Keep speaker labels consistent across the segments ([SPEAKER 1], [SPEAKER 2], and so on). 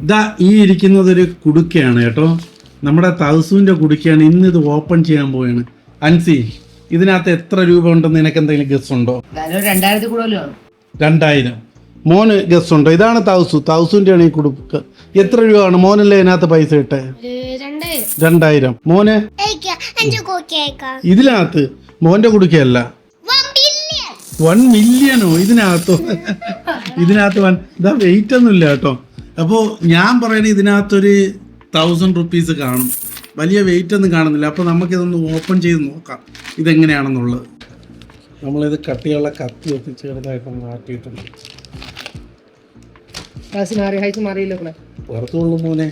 [SPEAKER 1] ഇതാ ഈ ഇരിക്കുന്നത് ഒരു കുടുക്കയാണ് കേട്ടോ. നമ്മുടെ തൗസുവിന്റെ കുടുക്കയാണ്. ഇന്ന് ഇത് ഓപ്പൺ ചെയ്യാൻ പോവാണ്. അൻസി ഇതിനകത്ത് എത്ര രൂപ ഉണ്ടെന്ന് നിനക്ക് എന്തെങ്കിലും ഗസ് ഉണ്ടോ? രണ്ടായിരം. മോന് ഗസ് ഉണ്ടോ? ഇതാണ് തൗസു തൗസുവിന്റെ ആണ് ഈ കുടുക്ക. എത്ര രൂപയാണ് മോനല്ലേ ഇതിനകത്ത് പൈസ ഇട്ടെ?
[SPEAKER 2] രണ്ടായിരം.
[SPEAKER 1] മോന്? ഇതിനകത്ത് മോന്റെ കുടുക്കയല്ല.
[SPEAKER 2] വൺ
[SPEAKER 1] മില്യനോ മില്യണോ ഇതിനകത്തോ? ഇതിനകത്ത് വൺ ഇതാ വെയിറ്റ് ഒന്നും ഇല്ല കേട്ടോ. അപ്പോൾ ഞാൻ പറയണത് ഇതിനകത്തൊരു തൗസൻഡ് റുപ്പീസ് കാണും. വലിയ വെയിറ്റ് ഒന്നും കാണുന്നില്ല. അപ്പോൾ നമുക്കിതൊന്ന് ഓപ്പൺ ചെയ്ത് നോക്കാം. ഇതെങ്ങനെയാണെന്നുള്ളത്. നമ്മളിത് കട്ടിയുള്ള കത്തി വെച്ച് ചെറുതായിട്ടൊന്ന് മാറ്റിയിട്ടുണ്ട്. പുറത്തുള്ള മോനെ.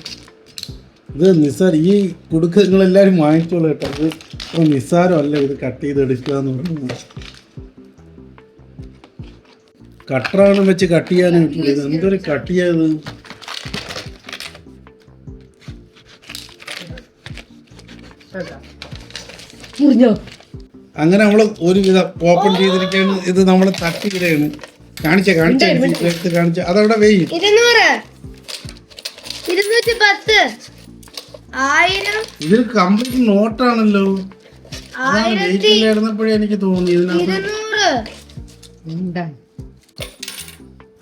[SPEAKER 1] ഇത് നിസ്സാര ഈ കുടുക്ക് നിങ്ങളെല്ലാവരും വാങ്ങിച്ചോളൂ കേട്ടോ. ഇത് നിസ്സാരമല്ല ഇത് കട്ട് ചെയ്ത് എടുക്കുക എന്ന് പറയുന്നത് കട്ടറാണ് വെച്ച് കട്ട് ചെയ്യാനും പറ്റില്ല ഇത് എന്തൊരു കട്ട് ചെയ്തത്
[SPEAKER 3] മുറിഞ്ഞോ?
[SPEAKER 1] അങ്ങനെ നമ്മൾ ഒരുവിധം ഓപ്പൺ ചെയ്തിരിക്കുകയാണ്. ഇത് നമ്മൾ തട്ടിയിടുകയാണ് കാണിച്ച കാണിച്ച എടുത്ത് കാണിച്ച. അതവിടെ വെയ്യും
[SPEAKER 2] ഇരുന്നൂറ്. ഇരുന്നൂറ്റി പത്ത്. ആയിരം.
[SPEAKER 1] ഇതിൽ കംപ്ലീറ്റ് നോട്ടാണല്ലോ അതാണ്
[SPEAKER 2] ആയിരത്തി
[SPEAKER 1] വെയിറ്റ് ഇല്ലായിരുന്നപ്പോഴേ എനിക്ക് തോന്നി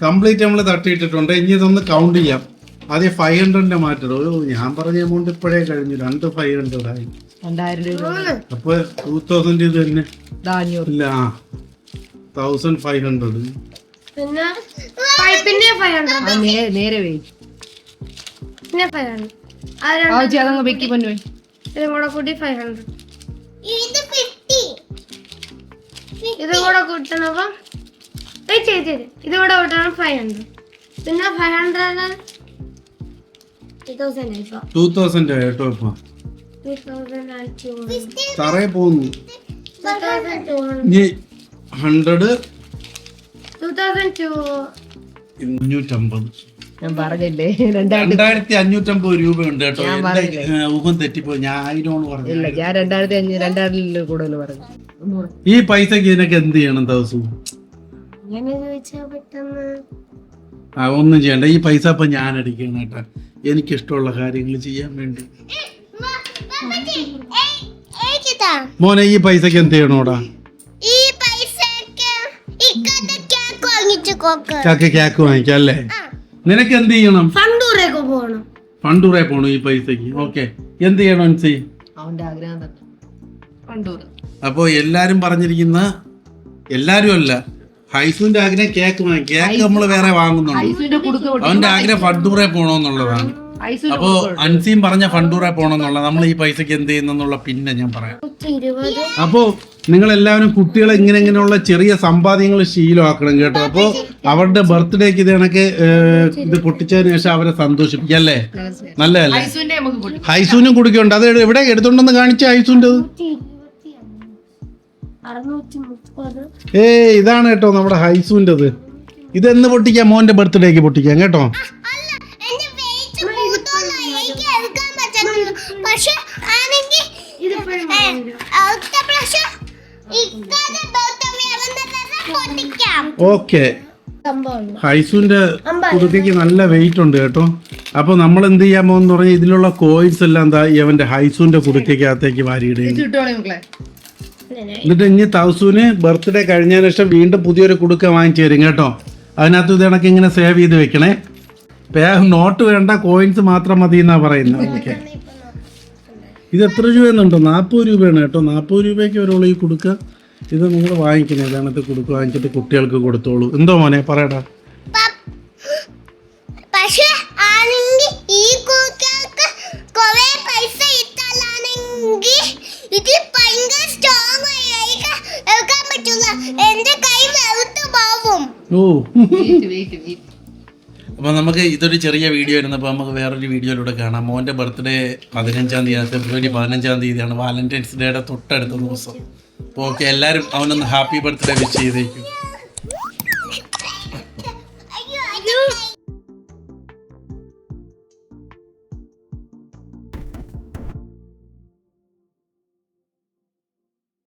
[SPEAKER 1] കംപ്ലീറ്റ് നമ്മൾ തട്ടിയിട്ടിട്ടുണ്ട്. ഇനി ഇതൊന്ന് കൗണ്ട് ചെയ്യാം. ആദ്യം ഫൈവ് ഹൺഡ്രഡിന്റെ മാറ്റം ഞാൻ പറഞ്ഞ എമൗണ്ട് ഇപ്പോഴേ കഴിഞ്ഞു. രണ്ട് ഫൈവ് ഹൺഡ്രഡ് ആയി.
[SPEAKER 3] രണ്ടായിരം രൂപ.
[SPEAKER 1] അപ്പൊ ടൂ തൗസൻഡ് ഇത് തന്നെ. ഇല്ല തൗസൻഡ് ഫൈവ് ഹൺഡ്രഡ്
[SPEAKER 2] പിന്നെ? ഫൈവ് ഹൺഡ്രഡ്
[SPEAKER 3] നേരെ
[SPEAKER 2] ഫൈവ് ഹൺഡ്രഡ്
[SPEAKER 3] വെക്കി പൊന്നു
[SPEAKER 2] ഇതും കൂടെ കൂട്ടി ഫൈവ് ഹൺഡ്രഡ് ഇത് ഫിഫ്റ്റി ഇതും കൂടെ കൂട്ടണപ്പം വെയിറ്റ് ചെയ്ത് ചെയ്ത്. ഇത് കൂടെ കൂട്ടണം ഫൈവ് ഹൺഡ്രഡ് പിന്നെ ഫൈവ് ഹൺഡ്രഡ് ടു തൗസൻഡ്
[SPEAKER 1] കേട്ടോ ഇപ്പൊ തറയെ പോകുന്നു. ഇനി ഹൺഡ്രഡ്
[SPEAKER 3] ഞാൻ പറഞ്ഞില്ലേ? രണ്ടായിരത്തി
[SPEAKER 1] അഞ്ഞൂറ്റമ്പത് രൂപയുണ്ട് കേട്ടോ. ഊഹം തെറ്റിപ്പോയി. ഞാൻ ആയിരമാണ് പറഞ്ഞു
[SPEAKER 3] ഇല്ല ഞാൻ രണ്ടായിരത്തി അഞ്ഞൂറ് രണ്ടായിരത്തിൽ കൂടുതൽ പറഞ്ഞു. മുന്നൂറ്.
[SPEAKER 1] ഈ പൈസക്ക് ഇതിനൊക്കെ എന്ത് ചെയ്യണം ദിവസവും ഒന്നും ചെയ്യണ്ട. ഈ പൈസ ഇപ്പൊ ഞാൻ അടിക്കണം കേട്ടാ. എനിക്കിഷ്ടമുള്ള കാര്യങ്ങൾ ചെയ്യാൻ വേണ്ടി. മോനെ ഈ പൈസക്ക് എന്ത് ചെയ്യണോടാ? ചക്ക കേക്ക് വാങ്ങിക്കാം അല്ലേ? നിനക്ക് എന്ത് ചെയ്യണം? പണ്ടൂറെ പോണു ഈ പൈസക്ക് ഓക്കെ. എന്ത് ചെയ്യണം അൻസി?
[SPEAKER 3] അവന്റെ ആഗ്രഹം
[SPEAKER 1] അപ്പോ എല്ലാരും പറഞ്ഞിരിക്കുന്ന എല്ലാരും അല്ല ഹൈസുവിന്റെ ആഗ്രഹം കേക്ക് വാങ്ങി കേക്ക് നമ്മൾ വേറെ വാങ്ങുന്നുണ്ട് അവന്റെ ആഗ്രഹം ഫണ്ടൂറെ പോണോന്നുള്ളതാണ്. അപ്പോ അൻസീം പറഞ്ഞ ഫണ്ടൂറെ പോണെന്നുള്ള നമ്മൾ ഈ പൈസക്ക് എന്ത് ചെയ്യുന്നുള്ള പിന്നെ ഞാൻ പറയാം. അപ്പോ നിങ്ങൾ എല്ലാവരും കുട്ടികളെ ഇങ്ങനെ ഇങ്ങനെയുള്ള ചെറിയ സമ്പാദ്യങ്ങൾ ശീലമാക്കണം കേട്ടോ. അപ്പോൾ അവരുടെ ബർത്ത്ഡേക്ക് ഇത് കണക്ക് ഇത് പൊട്ടിച്ചതിന് ശേഷം അവരെ സന്തോഷിപ്പിക്കല്ലേ നല്ലതല്ലേ? ഹൈസൂനും കുടിക്കുന്നുണ്ട്. അത് എവിടെ എടുത്തുണ്ടെന്ന് കാണിച്ച
[SPEAKER 2] ഹൈസൂന്റെ
[SPEAKER 1] ഏ ഇതാണ് കേട്ടോ നമ്മുടെ ഹൈസൂന്റെത്. ഇതെന്ന് പൊട്ടിക്കാം? മോന്റെ ബർത്ത്ഡേക്ക് പൊട്ടിക്കാം കേട്ടോ. ഓക്കെ.
[SPEAKER 2] അമ്പാടി.
[SPEAKER 1] കുടുക്കയ്ക്ക് നല്ല വെയിറ്റ് ഉണ്ട് കേട്ടോ. അപ്പൊ നമ്മൾ എന്ത് ചെയ്യാൻ പോകുന്ന പറഞ്ഞാൽ ഇതിലുള്ള കോയിൻസ് എല്ലാം എന്താ ഇവന്റെ ഹൈസൂന്റെ കുടുക്കയ്ക്കകത്തേക്ക് വാരിയിടുകയും എന്നിട്ട് ഇനി തൗസൂന് ബർത്ത്ഡേ കഴിഞ്ഞതിന് ശേഷം വീണ്ടും പുതിയൊരു കുടുക്ക വാങ്ങിച്ചു തരും കേട്ടോ. അതിനകത്ത് ഇത് കണക്ക് ഇങ്ങനെ സേവ് ചെയ്ത് വെക്കണേ. പേ നോട്ട് വേണ്ട കോയിൻസ് മാത്രം മതി എന്നാ പറയുന്നത്. ഓക്കെ ഇത് എത്ര രൂപയെന്നുണ്ടോ? നാൽപ്പത് രൂപയാണ് കേട്ടോ. നാൽപ്പത് രൂപയ്ക്ക് ഒരാളും ഈ കുടുക്ക. ഇത് നിങ്ങൾ വാങ്ങിക്കണേ. ഇതാണത്തെ കുടുക്ക വാങ്ങിച്ചിട്ട് കുട്ടികൾക്ക് കൊടുത്തോളൂ. എന്തോ മോനെ പറയടാ. ഓ. അപ്പോൾ നമുക്ക് ഇതൊരു ചെറിയ വീഡിയോ ആയിരുന്നു. അപ്പോൾ നമുക്ക് വേറൊരു വീഡിയോയിലൂടെ കാണാം. മോന്റെ ബർത്ത്ഡേ പതിനഞ്ചാം തീയതി ഫെബ്രുവരി പതിനഞ്ചാം തീയതിയാണ്. വാലന്റൈൻസ് ഡേയുടെ തൊട്ടടുത്ത ദിവസം. അപ്പോൾ ഓക്കെ എല്ലാവരും അവനൊന്ന് ഹാപ്പി ബർത്ത്ഡേ വിഷ് ചെയ്തേക്കും.